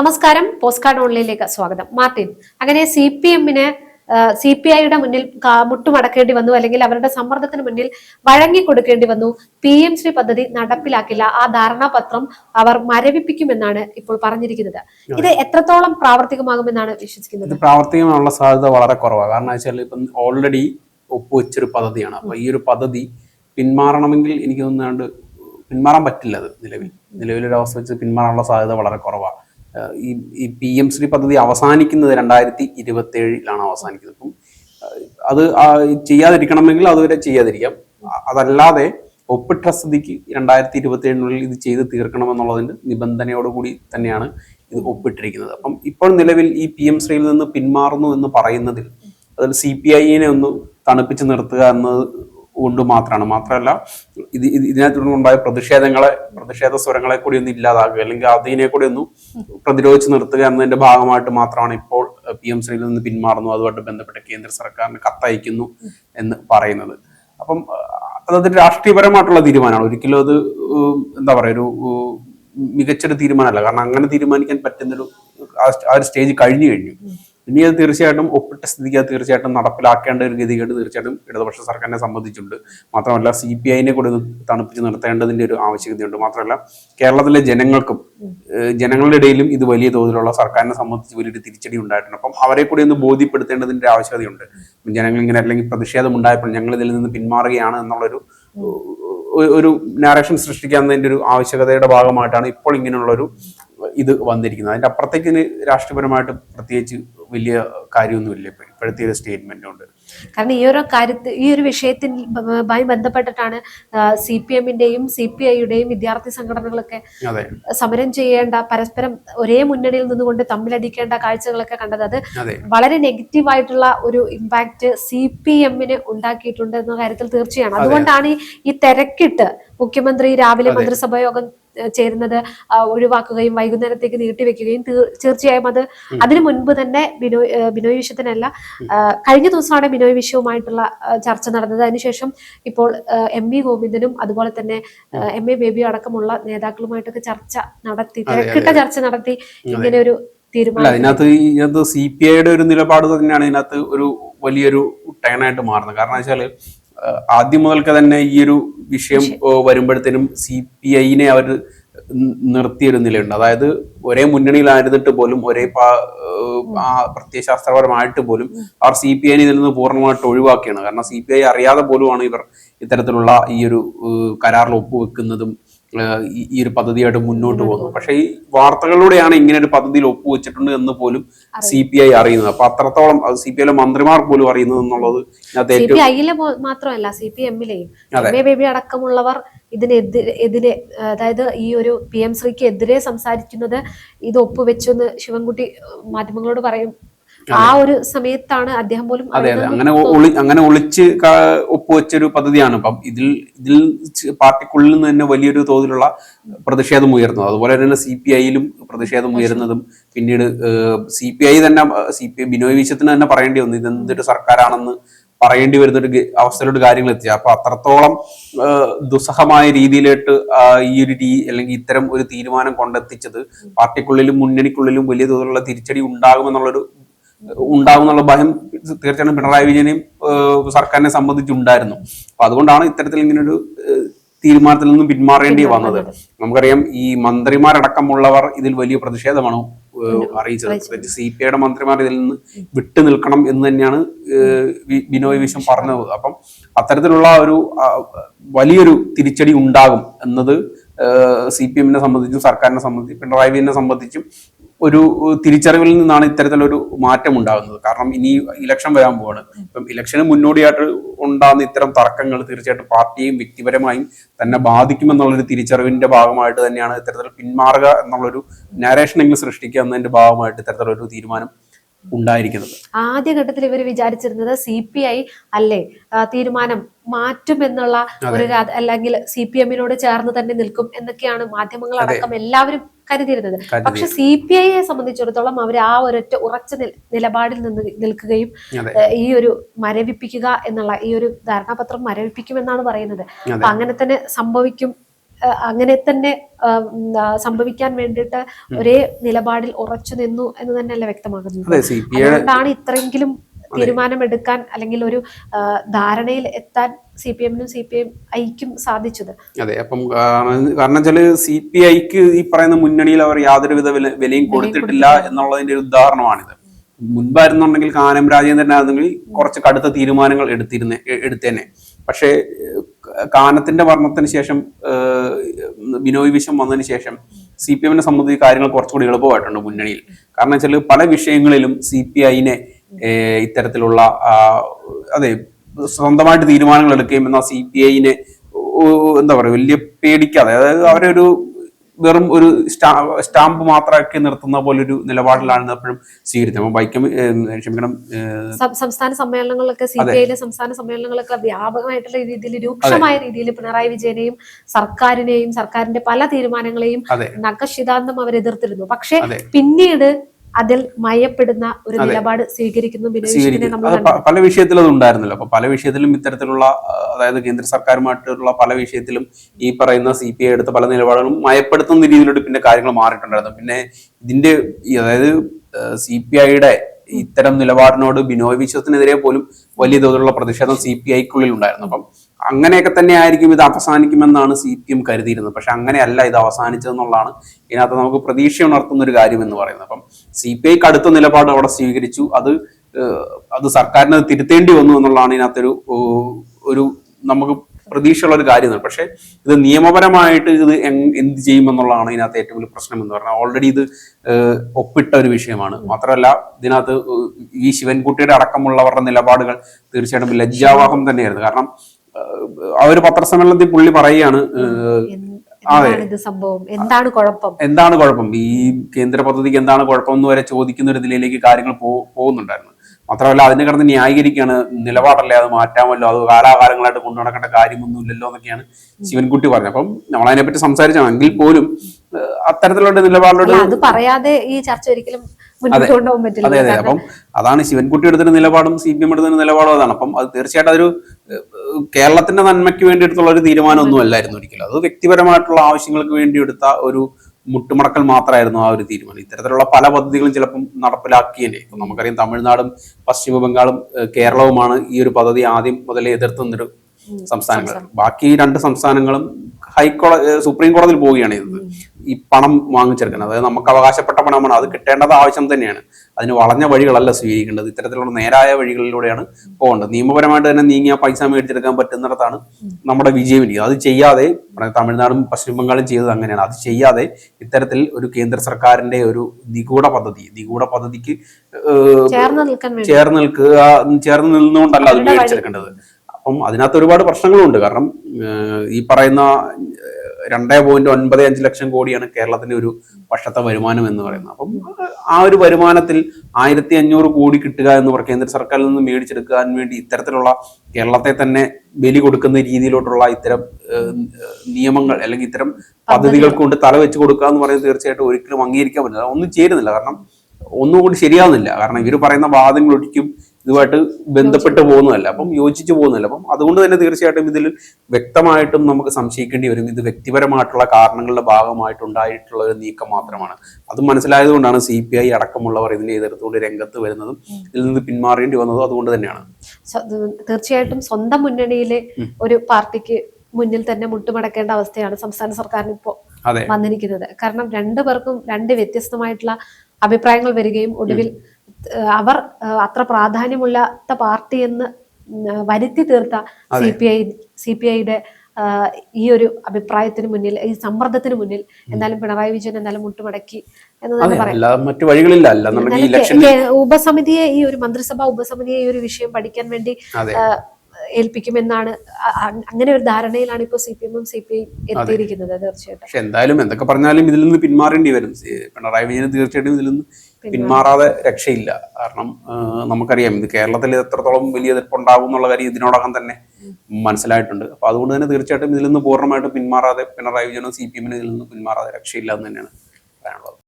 നമസ്കാരം. Post card ഓൺലൈനിലേക്ക് സ്വാഗതം. Martin അങ്ങനെ സി പി എമ്മിന് സി പി ഐയുടെ മുന്നിൽ മുട്ടുമടക്കേണ്ടി വന്നു അല്ലെങ്കിൽ അവരുടെ സമ്മർദ്ദത്തിന് മുന്നിൽ വഴങ്ങി കൊടുക്കേണ്ടി വന്നു. പി എം ശ്രീ പദ്ധതി നടപ്പിലാക്കില്ല. ആ ധാരണാപത്രം അവർ മരവിപ്പിക്കുമെന്നാണ് ഇപ്പോൾ പറഞ്ഞിരിക്കുന്നത്. ഇത് എത്രത്തോളം പ്രാവർത്തികമാകുമെന്നാണ് വിശ്വസിക്കുന്നത്? ഇത് പ്രാവർത്തികമാനുള്ള സാധ്യത വളരെ കുറവാണ് കാരണം വെച്ചാൽ ഇപ്പം ഓൾറെഡി ഒപ്പുവെച്ചൊരു പദ്ധതിയാണ്. അപ്പൊ ഈ ഒരു പദ്ധതി പിന്മാറണമെങ്കിൽ എനിക്ക് തോന്നുന്നുണ്ട് പിന്മാറാൻ പറ്റില്ല അത് നിലവിൽ. നിലവിലൊരു അവസ്ഥ വെച്ച് പിന്മാറാനുള്ള സാധ്യത വളരെ കുറവാണ് ഈ ഈ പി എം ശ്രീ പദ്ധതി അവസാനിക്കുന്നത് രണ്ടായിരത്തി ഇരുപത്തി ഏഴിലാണ് അവസാനിക്കുന്നത്. അപ്പം അത് ചെയ്യാതിരിക്കണമെങ്കിൽ അതുവരെ ചെയ്യാതിരിക്കാം. അതല്ലാതെ ഒപ്പിട്ട സ്ഥിതിക്ക് രണ്ടായിരത്തി ഇരുപത്തി ഏഴിനുള്ളിൽ ഇത് ചെയ്ത് തീർക്കണമെന്നുള്ളതിന്റെ നിബന്ധനയോടുകൂടി തന്നെയാണ് ഇത് ഒപ്പിട്ടിരിക്കുന്നത്. അപ്പം ഇപ്പോൾ നിലവിൽ ഈ പി എം ശ്രീയിൽ നിന്ന് പിന്മാറുന്നു എന്ന് പറയുന്നതിൽ അതിൽ സി പി ഐനെ ഒന്ന് തണുപ്പിച്ച് നിർത്തുക എന്നത് കൊണ്ട് മാത്രമാണ്. മാത്രമല്ല ഇത് ഇത് ഇതിനകത്തുണ്ടായ പ്രതിഷേധങ്ങളെ പ്രതിഷേധ സ്വരങ്ങളെ കൂടി ഒന്ന് ഇല്ലാതാക്കുക അല്ലെങ്കിൽ അതിനെ കൂടി ഒന്ന് പ്രതിരോധിച്ച് നിർത്തുക എന്നതിന്റെ ഭാഗമായിട്ട് മാത്രമാണ് ഇപ്പോൾ പി എം ശ്രീയിൽ നിന്ന് പിന്മാറുന്നു. അതുമായിട്ട് ബന്ധപ്പെട്ട് കേന്ദ്ര സർക്കാരിന് കത്തയക്കുന്നു എന്ന് പറയുന്നത്. അപ്പം അതത് അത് രാഷ്ട്രീയപരമായിട്ടുള്ള തീരുമാനമാണ്. ഒരിക്കലും അത് എന്താ പറയുക ഒരു മികച്ചൊരു തീരുമാനമല്ല. കാരണം അങ്ങനെ തീരുമാനിക്കാൻ പറ്റുന്നൊരു ആ ഒരു സ്റ്റേജ് കഴിഞ്ഞു കഴിഞ്ഞു. ഇനി അത് തീർച്ചയായിട്ടും ഒപ്പിട്ട സ്ഥിതിക്ക് അത് തീർച്ചയായിട്ടും നടപ്പിലാക്കേണ്ട ഒരു ഗതികേട് തീർച്ചയായിട്ടും ഇടതുപക്ഷ സർക്കാരിനെ സംബന്ധിച്ചുണ്ട് മാത്രമല്ല സി പി ഐനെ കൂടി തണുപ്പിച്ച് നിർത്തേണ്ടതിന്റെ ഒരു ആവശ്യകതയുണ്ട്. മാത്രമല്ല കേരളത്തിലെ ജനങ്ങൾക്കും ജനങ്ങളുടെ ഇടയിലും ഇത് വലിയ തോതിലുള്ള സർക്കാരിനെ സംബന്ധിച്ച് വലിയൊരു തിരിച്ചടി ഉണ്ടായിട്ടുണ്ട്. അപ്പം അവരെ കൂടി ഒന്ന് ബോധ്യപ്പെടുത്തേണ്ടതിന്റെ ആവശ്യകതയുണ്ട്. ജനങ്ങൾ ഇങ്ങനെ അല്ലെങ്കിൽ പ്രതിഷേധം ഉണ്ടായപ്പോൾ ഞങ്ങൾ ഇതിൽ നിന്ന് പിന്മാറുകയാണ് എന്നുള്ളൊരു ഒരു നാരേഷൻ സൃഷ്ടിക്കാവുന്നതിന്റെ ഒരു ആവശ്യകതയുടെ ഭാഗമായിട്ടാണ് ഇപ്പോൾ ഇങ്ങനെയുള്ളൊരു ഇത് വന്നിരിക്കുന്നത്. അതിന്റെ അപ്പുറത്തേക്ക് രാഷ്ട്രീയപരമായിട്ട് പ്രത്യേകിച്ച് വലിയ കാര്യമൊന്നുമില്ല. ഇപ്പൊ ഇപ്പോഴത്തെ ഒരു സ്റ്റേറ്റ്മെന്റ് കൊണ്ട് കാരണം ഈ ഒരു കാര്യത്തിൽ ഈ ഒരു വിഷയത്തിനുമായി ബന്ധപ്പെട്ടിട്ടാണ് സി പി എമ്മിന്റെയും സി പി ഐയുടെയും വിദ്യാർത്ഥി സംഘടനകളൊക്കെ സമരം ചെയ്യേണ്ട പരസ്പരം ഒരേ മുന്നണിയിൽ നിന്നുകൊണ്ട് തമ്മിലടിക്കേണ്ട കാഴ്ചകളൊക്കെ കണ്ടത്. അത് വളരെ നെഗറ്റീവായിട്ടുള്ള ഒരു ഇമ്പാക്ട് സി പി എമ്മിന് ഉണ്ടാക്കിയിട്ടുണ്ട് എന്ന കാര്യത്തിൽ തീർച്ചയാണ്. അതുകൊണ്ടാണ് ഈ- തിരക്കിട്ട് മുഖ്യമന്ത്രി രാവിലെ മന്ത്രിസഭാ യോഗം ചേരുന്നത് ഒഴിവാക്കുകയും വൈകുന്നേരത്തേക്ക് നീട്ടിവെക്കുകയും തീർ- തീർച്ചയായും അത് അതിനു മുൻപ് തന്നെ ബിനോയ് ബിനോയ് വിശ്വത്തിനല്ല കഴിഞ്ഞ ദിവസമാണ് ബിനോയ് വിഷയവുമായിട്ടുള്ള ചർച്ച നടന്നത്. അതിനുശേഷം ഇപ്പോൾ എം വി ഗോവിന്ദനും അതുപോലെ തന്നെ എം എ ബേബി അടക്കമുള്ള നേതാക്കളുമായിട്ടൊക്കെ ചർച്ച നടത്തി തിരക്കിട്ട ചർച്ച നടത്തി ഇങ്ങനെ ഒരു അതിനകത്ത് തീരുമാനം ഇതിനകത്ത് ഈ- ഇതിനകത്ത് സി പി ഐയുടെ ഒരു നിലപാട് തന്നെയാണ് ഇതിനകത്ത് ഒരു വലിയൊരു ടേണായിട്ട് മാറുന്നത്. കാരണം വെച്ചാൽ ആഹ് ആദ്യം മുതൽക്ക് തന്നെ ഈ ഒരു വിഷയം വരുമ്പോഴത്തേനും സി പി ഐനെ അവർ നിർത്തിയൊരു നിലയുണ്ട്. അതായത് ഒരേ മുന്നണിയിലായിരുന്നിട്ട് പോലും ഒരേ പ്രത്യയശാസ്ത്രപരമായിട്ട് പോലും അവർ സി പി ഐനെ ഇതിൽ നിന്ന് പൂർണമായിട്ട് ഒഴിവാക്കിയാണ്. കാരണം സി പി ഐ അറിയാതെ പോലുമാണ് ഇവർ ഇത്തരത്തിലുള്ള ഈ ഒരു കരാറിൽ ഒപ്പുവെക്കുന്നതും ഈ- ഒരു പദ്ധതിയായിട്ട് മുന്നോട്ട് പോകുന്നു. പക്ഷേ ഈ വാർത്തകളിലൂടെയാണ് ഇങ്ങനെ ഒരു പദ്ധതിയിൽ ഒപ്പുവെച്ചിട്ടുണ്ട് എന്ന് പോലും സി പി ഐ അറിയുന്നത്. അപ്പൊ അത്രത്തോളം അത് സി പി ഐയിലെ മന്ത്രിമാർ പോലും അറിയുന്നത് എന്നുള്ളത് ഇതിനകത്ത് സി ഏറ്റവും പി ഐയിലെ മാത്രമല്ല സി പി എമ്മിലെയും ബേബി അടക്കമുള്ളവർ ഇതിനെതിരെ എതിരെ അതായത് ഈ ഒരു പി എം ശ്രീക്ക് എതിരെ സംസാരിക്കുന്നത് ഇത് ഒപ്പുവെച്ചെന്ന് ശിവൻകുട്ടി മാധ്യമങ്ങളോട് പറയും. ആ ഒരു സമയത്താണ് അദ്ദേഹം പോലും അതെ അതെ. അങ്ങനെ അങ്ങനെ ഒളിച്ച് ഒപ്പുവെച്ചൊരു പദ്ധതിയാണ്. അപ്പം ഇതിൽ ഇതിൽ പാർട്ടിക്കുള്ളിൽ നിന്ന് തന്നെ വലിയൊരു തോതിലുള്ള പ്രതിഷേധം ഉയർന്നു. അതുപോലെ തന്നെ സി പി ഐയിലും പ്രതിഷേധം ഉയരുന്നതും പിന്നീട് സി പി ഐ തന്നെ സി പി ഐ ബിനോയ് വിശ്വത്തിന് തന്നെ പറയേണ്ടി വന്നു. ഇതെന്തൊരു സർക്കാരാണെന്ന് പറയേണ്ടി വരുന്ന ഒരു അവസ്ഥയിലോട്ട് കാര്യങ്ങൾ എത്തി അപ്പൊ അത്രത്തോളം ദുസ്സഹമായ രീതിയിലോട്ട് ഈ ഒരു രീ അല്ലെങ്കിൽ ഇത്തരം ഒരു തീരുമാനം കൊണ്ടെത്തിച്ചത് പാർട്ടിക്കുള്ളിലും മുന്നണിക്കുള്ളിലും വലിയ തോതിലുള്ള തിരിച്ചടി ഉണ്ടാകുമെന്നുള്ളൊരു ഉണ്ടാകും എന്നുള്ള ഭയം തീർച്ചയായിട്ടും പിണറായി വിജയനെയും സർക്കാരിനെ സംബന്ധിച്ചുണ്ടായിരുന്നു. അപ്പൊ അതുകൊണ്ടാണ് ഇത്തരത്തിൽ ഇങ്ങനൊരു തീരുമാനത്തിൽ നിന്നും പിന്മാറേണ്ടി വന്നത്. നമുക്കറിയാം ഈ മന്ത്രിമാരടക്കമുള്ളവർ ഇതിൽ വലിയ പ്രതിഷേധമാണ് അറിയിച്ചത്. സി പി ഐയുടെ മന്ത്രിമാർ ഇതിൽ നിന്ന് വിട്ടു നിൽക്കണം എന്ന് തന്നെയാണ് ബിനോയ് വിശ്വം പറഞ്ഞത്. അപ്പം അത്തരത്തിലുള്ള ഒരു വലിയൊരു തിരിച്ചടി ഉണ്ടാകും എന്നത് സി പി എമ്മിനെ സംബന്ധിച്ചും സർക്കാരിനെ സംബന്ധിച്ചും പിണറായി വിജയനെ സംബന്ധിച്ചും ഒരു തിരിച്ചറിവിൽ നിന്നാണ് ഇത്തരത്തിലൊരു മാറ്റം ഉണ്ടാകുന്നത് കാരണം ഇനി ഇലക്ഷൻ വരാൻ പോവാണ്. ഇപ്പം ഇലക്ഷന് മുന്നോടിയായിട്ട് ഉണ്ടാകുന്ന ഇത്തരം തർക്കങ്ങൾ തീർച്ചയായിട്ടും പാർട്ടിയെയും വ്യക്തിപരമായും തന്നെ ബാധിക്കുമെന്നുള്ളൊരു തിരിച്ചറിവിന്റെ ഭാഗമായിട്ട് തന്നെയാണ് ഇത്തരത്തിൽ പിന്മാറുക എന്നുള്ളൊരു നാരേഷനെങ്കിലും സൃഷ്ടിക്കുക എന്നതിന്റെ ഭാഗമായിട്ട് ഇത്തരത്തിലൊരു തീരുമാനം ഉണ്ടായിരിക്കുന്നത്. ആദ്യഘട്ടത്തിൽ ഇവർ വിചാരിച്ചിരുന്നത് സി പി ഐ അല്ലേ തീരുമാനം മാറ്റും എന്നുള്ള ഒരു അല്ലെങ്കിൽ സി പി എമ്മിനോട് ചേർന്ന് തന്നെ നിൽക്കും എന്നൊക്കെയാണ് മാധ്യമങ്ങൾ അടക്കം എല്ലാവരും കരുതിയിരുന്നത്. പക്ഷെ സി പി ഐയെ സംബന്ധിച്ചിടത്തോളം അവർ ആ ഒരൊറ്റ ഉറച്ച നിലപാടിൽ നിന്ന് നിൽക്കുകയും ഈ ഒരു മരവിപ്പിക്കുക എന്നുള്ള ഈ ഒരു ധാരണാപത്രം മരവിപ്പിക്കുമെന്നാണ് പറയുന്നത്. അപ്പൊ അങ്ങനെ തന്നെ സംഭവിക്കും അങ്ങനെ തന്നെ സംഭവിക്കാൻ വേണ്ടിയിട്ട് ഒരേ നിലപാടിൽ ഉറച്ചു നിന്നു എന്ന് തന്നെയല്ല സി അതുകൊണ്ടാണ് ഇത്രയെങ്കിലും തീരുമാനമെടുക്കാൻ അല്ലെങ്കിൽ ഒരു ധാരണയിൽ എത്താൻ സി പി എമ്മിനും സി പി എം ഐക്കും സാധിച്ചത്. അതെ അപ്പം കാരണം വെച്ചാൽ സി പി ഐക്ക് ഈ പറയുന്ന മുന്നണിയിൽ അവർ യാതൊരുവിധ വില വിലയും കൊടുത്തിട്ടില്ല എന്നുള്ളതിന്റെ ഒരു ഉദാഹരണമാണിത്. മുൻപായിരുന്നുണ്ടെങ്കിൽ കാനം രാജേന്ദ്രനായിരുന്നെങ്കിൽ കുറച്ച് കടുത്ത തീരുമാനങ്ങൾ എടുത്തിരുന്നേ എടുത്തേനെ. പക്ഷേ കാനത്തിന്റെ മരണത്തിന് ശേഷം ബിനോയ് വിശ്വം വന്നതിന് ശേഷം സി പി എമ്മിനെ സംബന്ധിച്ച് കാര്യങ്ങൾ കുറച്ചുകൂടി എളുപ്പമായിട്ടുണ്ട് മുന്നണിയിൽ. കാരണം വെച്ചാൽ പല വിഷയങ്ങളിലും സി പി ഐനെ ഇത്തരത്തിലുള്ള അതെ സ്വന്തമായിട്ട് തീരുമാനങ്ങൾ എടുക്കുകയും എന്നാൽ സി പി ഐനെ എന്താ പറയുക വലിയ പേടിക്കാതെ അതായത് അവരൊരു വെറും ഒരു സ്റ്റാ സ്റ്റാമ്പ് മാത്രമാക്കി നിർത്തുന്ന ഒരു നിലപാടിലാണ് എപ്പോഴും സ്വീകരിച്ചത്. അപ്പം വൈക്കം ക്ഷമിക്കണം സംസ്ഥാന സമ്മേളനങ്ങളൊക്കെ സി പി ഐയിലെ സംസ്ഥാന സമ്മേളനങ്ങളൊക്കെ വ്യാപകമായിട്ടുള്ള രീതിയിൽ രൂക്ഷമായ രീതിയിൽ പിണറായി വിജയനെയും സർക്കാരിനെയും സർക്കാരിന്റെ പല തീരുമാനങ്ങളെയും നഖശിതാന്തം അവർ എതിർത്തിരുന്നു പക്ഷേ പിന്നീട് അതിൽ മയപ്പെടുന്ന ഒരു നിലപാട് സ്വീകരിക്കുന്നു പല വിഷയത്തിലും അത് ഉണ്ടായിരുന്നല്ലോ അപ്പൊ പല വിഷയത്തിലും ഇത്തരത്തിലുള്ള അതായത് കേന്ദ്ര സർക്കാരുമായിട്ടുള്ള പല വിഷയത്തിലും ഈ പറയുന്ന സി പി ഐ എടുത്ത പല നിലപാടുകളും മയപ്പെടുത്തുന്ന രീതിയിലോട്ട് പിന്നെ കാര്യങ്ങൾ മാറിയിട്ടുണ്ടായിരുന്നു. പിന്നെ ഇതിന്റെ അതായത് സി പി ഐയുടെ ഇത്തരം നിലപാടിനോട് ബിനോയ് വിശ്വത്തിനെതിരെ പോലും വലിയ തോതിലുള്ള പ്രതിഷേധം സി പി ഐക്കുള്ളിൽ ഉണ്ടായിരുന്നു അപ്പം അങ്ങനെയൊക്കെ തന്നെ ആയിരിക്കും ഇത് അവസാനിക്കുമെന്നാണ് സി പി എം കരുതിയിരുന്നത്. പക്ഷെ അങ്ങനെയല്ല ഇത് അവസാനിച്ചതെന്നുള്ളതാണ് ഇതിനകത്ത് നമുക്ക് പ്രതീക്ഷ ഉണർത്തുന്ന ഒരു കാര്യം എന്ന് പറയുന്നത്. അപ്പം സി പി ഐക്ക് അടുത്ത നിലപാട് അവിടെ സ്വീകരിച്ചു. അത് അത് സർക്കാരിന് തിരുത്തേണ്ടി വന്നു എന്നുള്ളതാണ് ഇതിനകത്തൊരു ഒരു നമുക്ക് പ്രതീക്ഷയുള്ള ഒരു കാര്യമാണ് പക്ഷേ ഇത് നിയമപരമായിട്ട് ഇത് എന്ത് ചെയ്യുമെന്നുള്ളതാണ് ഇതിനകത്ത് ഏറ്റവും വലിയ പ്രശ്നം എന്ന് പറഞ്ഞാൽ ഓൾറെഡി ഇത് ഒപ്പിട്ട ഒരു വിഷയമാണ്. മാത്രമല്ല ഇതിനകത്ത് ഈ ശിവൻകുട്ടിയുടെ അടക്കമുള്ളവരുടെ നിലപാടുകൾ തീർച്ചയായിട്ടും ലജ്ജാവാഹം തന്നെയായിരുന്നു. കാരണം ആ ഒരു പത്രസമ്മേളനത്തിൽ പുള്ളി പറയുകയാണ് അതെ. എന്താണ് സംഭവം? എന്താണ് കുഴപ്പം? എന്താണ് കുഴപ്പം? ഈ കേന്ദ്ര പദ്ധതിക്ക് എന്താണ് കുഴപ്പം എന്ന് വരെ ചോദിക്കുന്ന ഒരു നിലയിലേക്ക് കാര്യങ്ങൾ പോകുന്നുണ്ടായിരുന്നു. മാത്രമല്ല അതിനെ കിടന്ന് ന്യായീകരിക്കുകയാണ്. നിലപാടല്ലേ അത് മാറ്റാമല്ലോ? അത് കാലാകാലങ്ങളായിട്ട് കൊണ്ടു നടക്കേണ്ട കാര്യമൊന്നുമില്ലല്ലോ എന്നൊക്കെയാണ് ശിവൻകുട്ടി പറഞ്ഞത്. അപ്പം നമ്മൾ അതിനെപ്പറ്റി സംസാരിച്ചാണ് എങ്കിൽ പോലും അത്തരത്തിലുള്ള നിലപാടിലോട് അത് പറയാതെ ഈ ചർച്ച ഒരിക്കലും അതെ. അതെ അപ്പം അതാണ് ശിവൻകുട്ടി എടുത്തൊരു നിലപാടും സി പി എം എടുത്തൊരു നിലപാടും അതാണ്. അപ്പം അത് തീർച്ചയായിട്ടും അതൊരു കേരളത്തിന്റെ നന്മയ്ക്ക് വേണ്ടി എടുത്തുള്ള ഒരു തീരുമാനമൊന്നും അല്ലായിരുന്നു ഒരിക്കലും. അത് വ്യക്തിപരമായിട്ടുള്ള ആവശ്യങ്ങൾക്ക് വേണ്ടി എടുത്ത ഒരു മുട്ടുമടക്കൽ മാത്രമായിരുന്നു ആ ഒരു തീരുമാനം. ഇത്തരത്തിലുള്ള പല പദ്ധതികളും ചിലപ്പം നടപ്പിലാക്കിയല്ലേ ഇപ്പം നമുക്കറിയാം തമിഴ്നാടും പശ്ചിമ ബംഗാളും കേരളവുമാണ് ഈ ഒരു പദ്ധതി ആദ്യം മുതലേ എതിർത്ത് നിന്നൊരു സംസ്ഥാനങ്ങൾ. ബാക്കി രണ്ട് സംസ്ഥാനങ്ങളും ഹൈക്കോടതി സുപ്രീം കോടതിയിൽ പോവുകയാണ് ചെയ്തത്. ഈ പണം വാങ്ങിച്ചെടുക്കുന്നത് അതായത് നമുക്ക് അവകാശപ്പെട്ട പണമാണ്. അത് കിട്ടേണ്ടത് ആവശ്യം തന്നെയാണ്. അതിന് വളഞ്ഞ വഴികളല്ല സ്വീകരിക്കേണ്ടത്. ഇത്തരത്തിലുള്ള നേരായ വഴികളിലൂടെയാണ് പോകേണ്ടത്. നിയമപരമായിട്ട് തന്നെ നീങ്ങിയ പൈസ മേടിച്ചെടുക്കാൻ പറ്റുന്നിടത്താണ് നമ്മുടെ വിജയം ഇരിക്കുന്നത് അത് ചെയ്യാതെ തമിഴ്നാടും പശ്ചിമ ബംഗാളും ചെയ്തത് അങ്ങനെയാണ്. അത് ചെയ്യാതെ ഇത്തരത്തിൽ ഒരു കേന്ദ്ര സർക്കാരിന്റെ ഒരു നിഗൂഢ പദ്ധതി നിഗൂഢ പദ്ധതിക്ക് ചേർന്ന് നിൽക്കുക ചേർന്ന് നിന്നുകൊണ്ടല്ല അത് മേടിച്ചെടുക്കേണ്ടത്. അപ്പം അതിനകത്ത് ഒരുപാട് പ്രശ്നങ്ങളുണ്ട്. കാരണം ഈ പറയുന്ന രണ്ടേ പോയിന്റ് ഒൻപത് അഞ്ച് ലക്ഷം കോടിയാണ് കേരളത്തിന്റെ ഒരു വർഷത്തെ വരുമാനം എന്ന് പറയുന്നത്. അപ്പം ആ ഒരു വരുമാനത്തിൽ ആയിരത്തി അഞ്ഞൂറ് കോടി കിട്ടുക എന്ന് പറയുക കേന്ദ്ര സർക്കാരിൽ നിന്ന് മേടിച്ചെടുക്കാൻ വേണ്ടി ഇത്തരത്തിലുള്ള കേരളത്തെ തന്നെ ബലി കൊടുക്കുന്ന രീതിയിലോട്ടുള്ള ഇത്തരം നിയമങ്ങൾ അല്ലെങ്കിൽ ഇത്തരം പദ്ധതികൾ കൊണ്ട് തല വെച്ച് കൊടുക്കുക എന്ന് പറയുന്നത് തീർച്ചയായിട്ടും ഒരിക്കലും അംഗീകരിക്കാൻ പറ്റില്ല. ഒന്നും ചേരുന്നില്ല. കാരണം ഒന്നും കൂടി ശരിയാവുന്നില്ല. കാരണം ഇവർ പറയുന്ന വാദങ്ങൾ ഒരിക്കലും ഇതുമായിട്ട് ബന്ധപ്പെട്ട് പോകുന്നതല്ല. അപ്പം യോജിച്ചു പോകുന്നതല്ല. അപ്പം അതുകൊണ്ട് തന്നെ തീർച്ചയായിട്ടും ഇതിൽ വ്യക്തമായിട്ടും നമുക്ക് സംശയിക്കേണ്ടി വരും. ഇത് വ്യക്തിപരമായിട്ടുള്ള കാരണങ്ങളുടെ ഭാഗമായിട്ടുണ്ടായിട്ടുള്ള ഒരു നീക്കം മാത്രമാണ്. അത് മനസ്സിലായതുകൊണ്ടാണ് സി പി ഐ അടക്കമുള്ളവർ ഇതിനെ എതിർത്തുകൊണ്ട് രംഗത്ത് വരുന്നതും ഇതിൽ നിന്ന് പിന്മാറേണ്ടി വന്നതും അതുകൊണ്ട് തന്നെയാണ്. തീർച്ചയായിട്ടും സ്വന്തം മുന്നണിയിലെ ഒരു പാർട്ടിക്ക് മുന്നിൽ തന്നെ മുട്ടുമടക്കേണ്ട അവസ്ഥയാണ് സംസ്ഥാന സർക്കാരിന് ഇപ്പോൾ വന്നിരിക്കുന്നത്. കാരണം രണ്ടു പേർക്കും രണ്ട് വ്യത്യസ്തമായിട്ടുള്ള അഭിപ്രായങ്ങൾ വരികയും ഒടുവിൽ അവർ അത്ര പ്രാധാന്യമുള്ള പാർട്ടി എന്ന് വരുത്തി തീർത്ത C P I C P ഐയുടെ ഈ ഒരു അഭിപ്രായത്തിന് മുന്നിൽ ഈ സമ്മർദ്ദത്തിന് മുന്നിൽ എന്നാലും പിണറായി വിജയൻ എന്നാലും മുട്ടുമടക്കി മറ്റു വഴികളില്ല ഉപസമിതിയെ ഈ ഒരു മന്ത്രിസഭാ ഉപസമിതിയെ ഈ ഒരു വിഷയം പഠിക്കാൻ വേണ്ടി ഏൽപ്പിക്കുമെന്നാണ് അങ്ങനെ ഒരു ധാരണയിലാണ് ഇപ്പോൾ സി പി എമ്മും സി പി ഐ എത്തിയിരിക്കുന്നത് തീർച്ചയായിട്ടും. എന്തായാലും എന്തൊക്കെ പറഞ്ഞാലും ഇതിൽ നിന്ന് പിന്മാറേണ്ടി വരും. പിണറായി വിജയന് തീർച്ചയായിട്ടും ഇതിൽ നിന്ന് പിന്മാറാതെ രക്ഷയില്ല. കാരണം നമുക്കറിയാം ഇത് കേരളത്തിൽ എത്രത്തോളം വലിയ എതിർപ്പുണ്ടാകും എന്നുള്ള കാര്യം ഇതിനോടകം തന്നെ മനസ്സിലായിട്ടുണ്ട്. അപ്പൊ അതുകൊണ്ട് തന്നെ തീർച്ചയായിട്ടും ഇതിൽ നിന്ന് പൂർണമായിട്ടും പിന്മാറാതെ പിണറായി വിജയനും സി പി എമ്മിനും ഇതിൽ നിന്ന് പിന്മാറാതെ രക്ഷയില്ല എന്ന് തന്നെയാണ് പറയാനുള്ളത്.